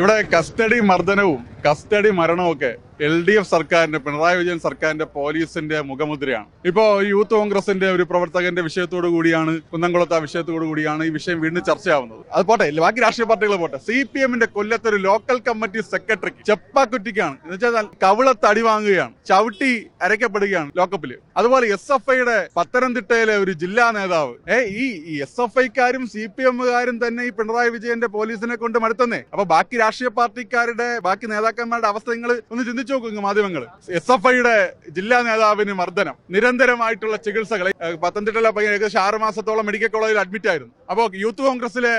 ഇവിടെ കസ്റ്റഡി മർദ്ദനവും കസ്റ്റഡി മരണമൊക്കെ എൽ ഡി എഫ് സർക്കാരിന്റെ പിണറായി വിജയൻ സർക്കാരിന്റെ പോലീസിന്റെ മുഖമുദ്രയാണ്. ഇപ്പോ യൂത്ത് കോൺഗ്രസിന്റെ ഒരു പ്രവർത്തകന്റെ വിഷയത്തോടു കൂടിയാണ് കുന്നംകുളത്ത് ആ കൂടിയാണ് ഈ വിഷയം വീണ്ടും ചർച്ചയാവുന്നത് അത് പോട്ടെ ബാക്കി രാഷ്ട്രീയ പാർട്ടികൾ പോട്ടെ. സി പി എമ്മിന്റെ കൊല്ലത്തെ ഒരു ലോക്കൽ കമ്മിറ്റി സെക്രട്ടറി ചെപ്പാക്കുറ്റിക്കാണ്. എന്ന് വെച്ചാൽ കവിളത്ത് അടി വാങ്ങുകയാണ് ചവിട്ടി അരയ്ക്കപ്പെടുകയാണ് ലോക്കപ്പിൽ. അതുപോലെ എസ് എഫ് ഐയുടെ പത്തനംതിട്ടയിലെ ഒരു ജില്ലാ നേതാവ്. ഏ ഈ എസ് എഫ് ഐക്കാരും സി പി എമ്മുകാരും തന്നെ ഈ പിണറായി വിജയന്റെ പോലീസിനെ കൊണ്ട് മടുത്തന്നേ. അപ്പൊ ബാക്കി രാഷ്ട്രീയ പാർട്ടിക്കാരുടെ ബാക്കി നേതാക്കന്മാരുടെ അവസ്ഥ നിങ്ങൾ ഒന്ന് ചിന്തിച്ചു നോക്കുക മാധ്യമങ്ങൾ എസ് എഫ് ഐയുടെ ജില്ലാ നേതാവിന് മർദ്ദനം. നിരന്തരമായിട്ടുള്ള ചികിത്സകൾ പത്തനംതിട്ടയിലെ ഏകദേശം ആറ് മാസത്തോളം മെഡിക്കൽ കോളേജിൽ അഡ്മിറ്റ് ആയിരുന്നു. അപ്പോൾ യൂത്ത് കോൺഗ്രസിലെ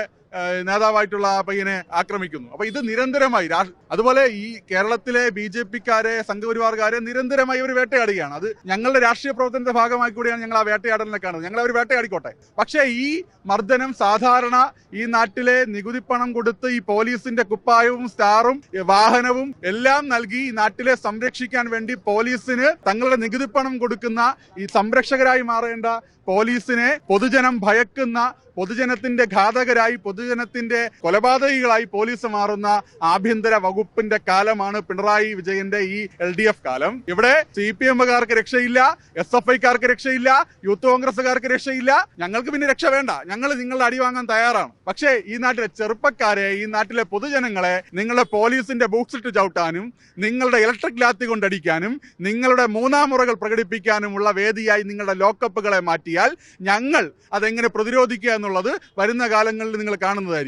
നേതാവായിട്ടുള്ള പയ്യനെ ആക്രമിക്കുന്നു. അപ്പൊ ഇത് നിരന്തരമായി അതുപോലെ ഈ കേരളത്തിലെ ബി ജെ പിക്കാരെ സംഘപരിവാർക്കാരെ നിരന്തരമായി ഇവർ വേട്ടയാടുകയാണ്. അത് ഞങ്ങളുടെ രാഷ്ട്രീയ പ്രവർത്തനത്തിന്റെ ഭാഗമായി കൂടിയാണ് ഞങ്ങൾ ആ വേട്ടയാടലിനെ കാണുന്നത്. ഞങ്ങൾ അവർ വേട്ടയാടിക്കോട്ടെ. പക്ഷേ ഈ മർദ്ദനം സാധാരണ ഈ നാട്ടിലെ നികുതി പണം കൊടുത്ത് ഈ പോലീസിന്റെ കുപ്പായവും സ്റ്റാറും വാഹനവും എല്ലാം നൽകി നാട്ടിലെ സംരക്ഷിക്കാൻ വേണ്ടി പോലീസിന് തങ്ങളുടെ നികുതി പണം കൊടുക്കുന്ന ഈ സംരക്ഷകരായി മാറേണ്ട പോലീസിനെ പൊതുജനം ഭയക്കുന്ന പൊതുജനത്തിന്റെ ഘാതകരായി പൊതുജനത്തിന്റെ കൊലപാതകികളായി പോലീസ് മാറുന്ന ആഭ്യന്തര വകുപ്പിന്റെ കാലമാണ് പിണറായി വിജയന്റെ ഈ എൽ ഡി എഫ് കാലം. ഇവിടെ സി പി എമ്മുകാർക്ക് രക്ഷയില്ല എസ് എഫ് ഐക്കാർക്ക് രക്ഷയില്ല യൂത്ത് കോൺഗ്രസുകാർക്ക് രക്ഷയില്ല. ഞങ്ങൾക്ക് പിന്നെ രക്ഷ വേണ്ട. ഞങ്ങൾ നിങ്ങളുടെ അടി വാങ്ങാൻ തയ്യാറാണ്. പക്ഷേ ഈ നാട്ടിലെ ചെറുപ്പക്കാരെ ഈ നാട്ടിലെ പൊതുജനങ്ങളെ നിങ്ങളുടെ പോലീസിന്റെ ബൂക്സ് ഇട്ട് ചവിട്ടാനും നിങ്ങളുടെ ഇലക്ട്രിക് ലാത്തി കൊണ്ടടിക്കാനും നിങ്ങളുടെ മൂന്നാം മുറകൾ പ്രകടിപ്പിക്കാനുമുള്ള വേദിയായി നിങ്ങളുടെ ലോക്കപ്പുകളെ മാറ്റിയാൽ ഞങ്ങൾ അതെങ്ങനെ പ്രതിരോധിക്കുക എന്നുള്ളത് വരുന്ന കാലങ്ങളിൽ നിങ്ങൾ കാണുന്നതായിരിക്കും.